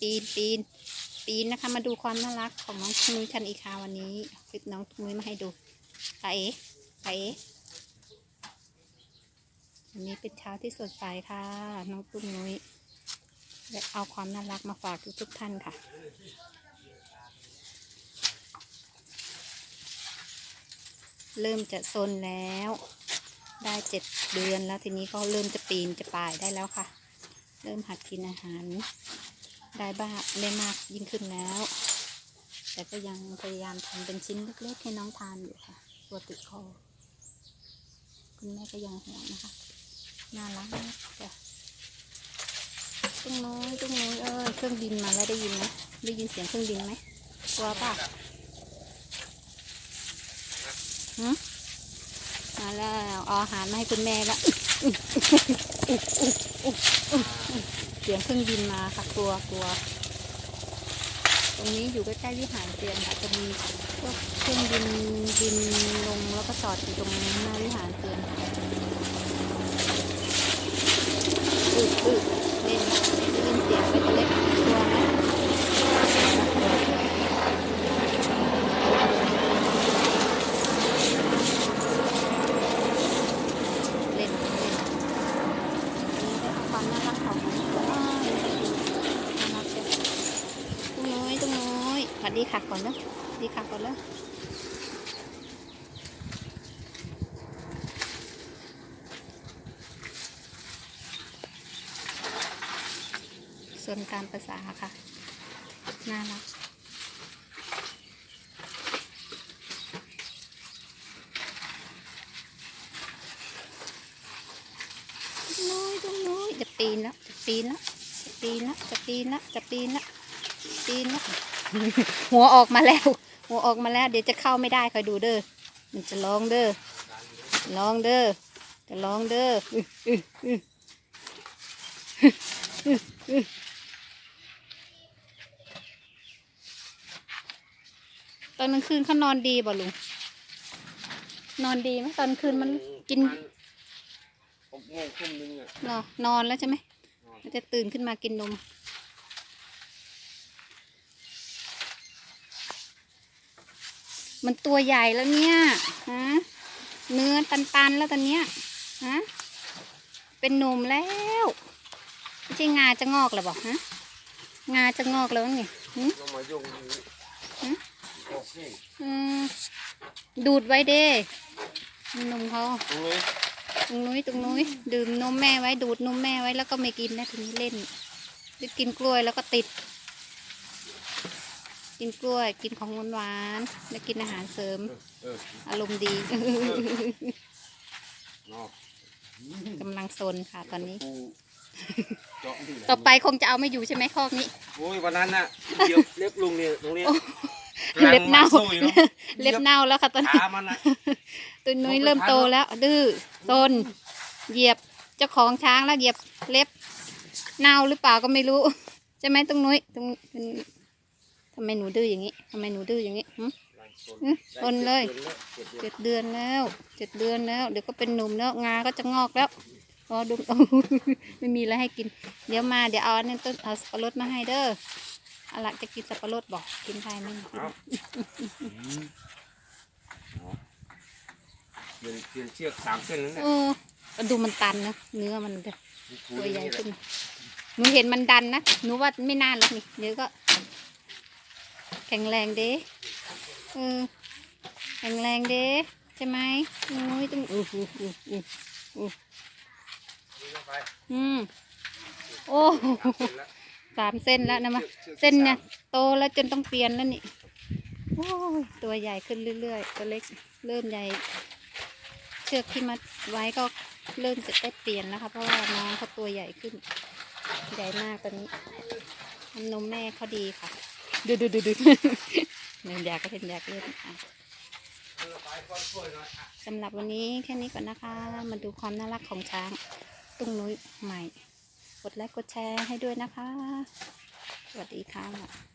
ปีนปีนปีนนะคะ มาดูความน่ารักของน้องตุ้มนุ้ยกันอีกค่ะวันนี้คลิปน้องตุ้มนุ้ยมาให้ดูไปเอ๋ไปเอ๋วันนี้เป็นเช้าที่สดใสค่ะ น้องตุ้มนุ้ยและเอาความน่ารักมาฝากทุกทุกท่านค่ะ เริ่มจะซนแล้ว ได้เจ็ดเดือนแล้วทีนี้ก็เริ่มจะปีนจะป่ายได้แล้วค่ะ เริ่มหัดกินอาหาร ได้บ้างได้มากยิ่งขึ้นแล้ว แต่ก็ยังพยายามทำเป็นชิ้นเล็กๆให้น้องทานอยู่ค่ะ ตัวติดคอ คุณแม่ก็ยังห่วงนะคะ น่ารักมากจ้ะตุ้งน้อยตุ้งน้อยเอ้ยเครื่องบินมาแล้วได้ยินไหมได้ยินเสียงเครื่องบินไหมกลัวป่ะหืมมาแล้วเอาอาหารมาให้คุณแม่ล้ว เสียงเครื่องบินมาค่ะกลัวกลัว ตรงนี้อยู่ใกล้ๆวิหารเตียนค่ะจะมีพวกเครื่องบินบินลงแล้วก็จอดอยู่ตรงหน้าวิหารเตียนค่ะอึอึดยินเสียงไปตัวเล็กกลัวไหมกลัวกลัวเล่นเล่น นี่นะคะความน่ารักของมันอ้าวน่ารักจังตุ้งน้อยตุ้งน้ อยสวัสดีค่ะก่อนนะสวัสดีค่ะก่อนแล้วส่วนการภาษาค่ะ น่ารักน้อยตรงน้อยจะปีนแล้วจะปีนแล้วจะปีนแล้วจะปีนแล้วจะปีนแล้วปีนแล้ว หัวออกมาแล้ว หัวออกมาแล้ว เดี๋ยวจะเข้าไม่ได้คอยดูเด้อมันจะร้องเด้อร้องเด้อจะร้องเด้ออื้ออื้ออื้ออื้ออื้อตอนกลางคืนเขานอนดีบ่ลุงนอนดีไหมตอนกลางคืนมันกินหกโมงทุ่มนึงอะเหรอนอนแล้วใช่ไหมแล้วจะตื่นขึ้นมากินนม มันตัวใหญ่แล้วเนี่ยฮะเนื้อตันๆแล้วตอนเนี้ยฮะเป็นหนุ่มแล้วไม่ใช่งาจะงอกแล้วบอกฮะงาจะงอกแล้วไงหึเรามาโยงนี้ฮะโอเคอืมดูดไว้เด้นมเขาตรงนี้ตรงนุ้ยตรงนุ้ยดื่มนมแม่ไว้ดูดนมแม่ไว้แล้วก็ไม่กินนะทีนี้เล่นหรือกินกล้วยแล้วก็ติด กินกล้วย กินของหวานๆแล้วกินอาหารเสริมเอออารมณ์ดีเนาะกำลังซนค่ะตอนนี้ปูเจาะที่ไหนต่อไปคงจะเอาไม่อยู่ใช่ไหมคอกนี้ โอ้ยวันนั้นน่ะเดี๋ยวเล็บลุงเนี่ยตรงนี้โอ้เล็บเน่าหลังมัสู้อยู่เนอะเล็บเน่าแล้วค่ะตอนนี้ขามันน่ะตัวนุ้ยเริ่มโตแล้ว ดื้อซนเหยียบเจ้าของช้างแล้วเหยียบเล็บเน่าหรือเปล่าก็ไม่รู้ ใช่ไหมตรงนุ้ยตรง ทำไมหนูดื้ออย่างนี้ทำไมหนูดื้ออย่างนี้หึอื้อทนเลยเจ็ดเดือนแล้วเจ็ดเดือนเจ็ดเดือนแล้วเจ็ดเดือนแล้ว เดี๋ยวก็เป็นหนุ่มแล้วงาก็จะงอกแล้วรอดูไม่มีอะไรให้กิน เดี๋ยวมาเดี๋ยวเอาอันนี้ต้นเอาสับปะรดมาให้เด้ออะไรจะกินสับปะรดบอกกินได้ไหมเอาเอาเปลี่ยนเปลี่ยนเชือกสามเส้นแล้วเนี่ยเออก็ดูมันตันนะเนื้อมันจะตัวใหญ่ขึ้นหนูเห็นมันดันนะหนูว่าไม่น่าหรอกนี่เดี๋ยวก็ แข็งแรงเด้เออแข็งแรงเด้ใช่ไหมโอ้ยต้องอู้หูอู้หูอู้อืมโอ้สามเส้นแล้วนะมาเส้นเนี่ยโตแล้วจนต้องเปลี่ยนแล้วนี่โอ้ยตัวใหญ่ขึ้นเรื่อยๆตัวเล็กเริ่มใหญ่ เชือกที่มัดไว้ก็เริ่มจะได้เปลี่ยนแล้วค่ะเพราะว่าน้องเขาตัวใหญ่ขึ้น ใหญ่มากตอนนี้นมแม่เขาดีค่ะ ดูดูดูดูเห็นอยากก็เห็นอยากเล่นสำหรับวันนี้แค่นี้ก่อนนะคะ มาดูความน่ารักของช้าง ตุ้งนุ้ยใหม่ กดไลค์กดแชร์ให้ด้วยนะคะ สวัสดีค่ะ